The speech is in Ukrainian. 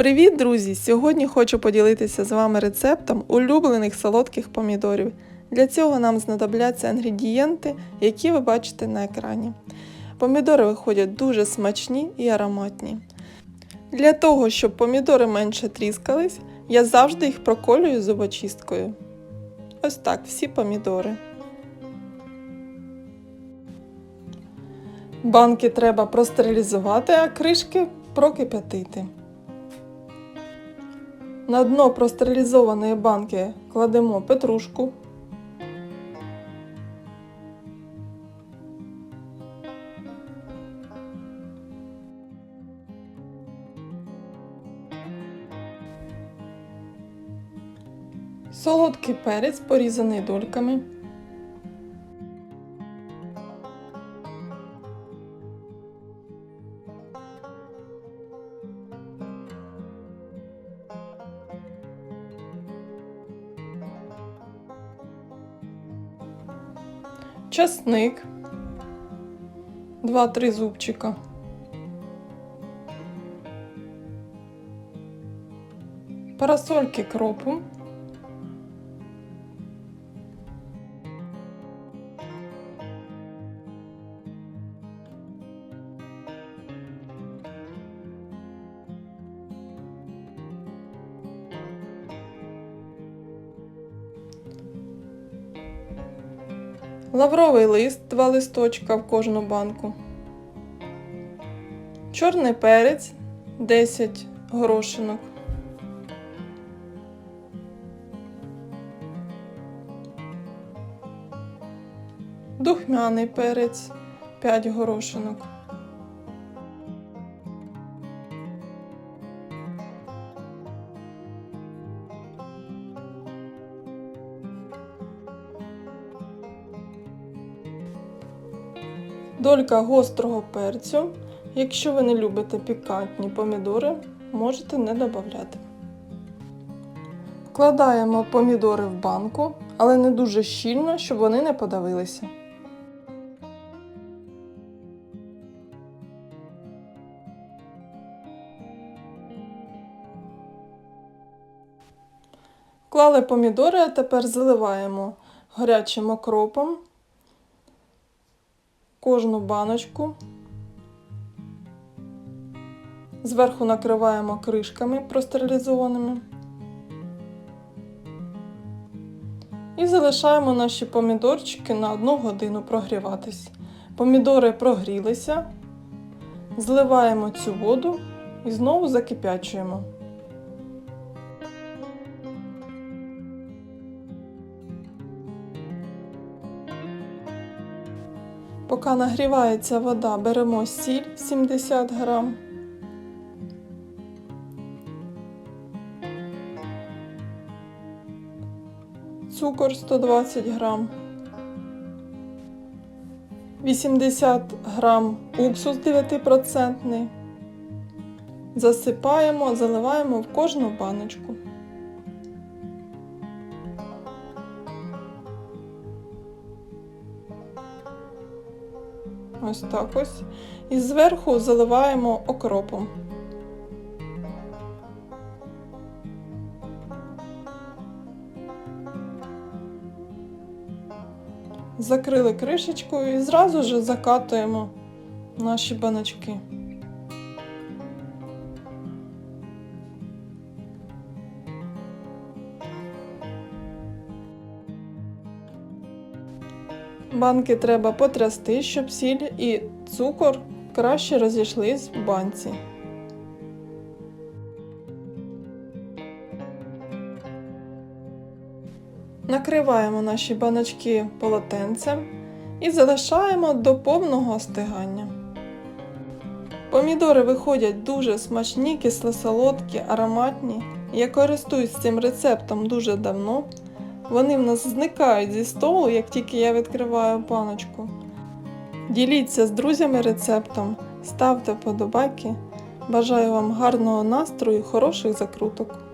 Привіт, друзі! Сьогодні хочу поділитися з вами рецептом улюблених солодких помідорів. Для цього нам знадобляться інгредієнти, які ви бачите на екрані. Помідори виходять дуже смачні і ароматні. Для того, щоб помідори менше тріскались, я завжди їх проколюю зубочисткою. Ось так, всі помідори. Банки треба простерилізувати, а кришки прокип'ятити. На дно простерилізованої банки кладемо петрушку. Солодкий перець порізаний дольками. Часник, 2-3 зубчика. Парасольки кропу. Лавровий лист, два листочка в кожну банку. Чорний перець 10 горошинок. Духмяний перець 5 горошинок. Долька гострого перцю. Якщо ви не любите пікантні помідори, можете не додати. Вкладаємо помідори в банку, але не дуже щільно, щоб вони не подавилися. Вклали помідори, а тепер заливаємо гарячим окропом кожну баночку. Зверху накриваємо кришками простерилізованими. І залишаємо наші помідорчики на 1 годину прогріватись. Помідори прогрілися, зливаємо цю воду і знову закип'ячуємо. Поки нагрівається вода, беремо сіль 70 грам. Цукор 120 грам. 80 грам уксус 9%. Засипаємо, заливаємо в кожну баночку. Ось так ось. І зверху заливаємо окропом. Закрили кришечкою і зразу ж закатуємо наші баночки. Банки треба потрясти, щоб сіль і цукор краще розійшлись в банці. Накриваємо наші баночки полотенцем і залишаємо до повного остигання. Помідори виходять дуже смачні, кисло-солодкі, ароматні. Я користуюсь цим рецептом дуже давно. Вони в нас зникають зі столу, як тільки я відкриваю баночку. Діліться з друзями рецептом, ставте вподобайки. Бажаю вам гарного настрою хороших закруток.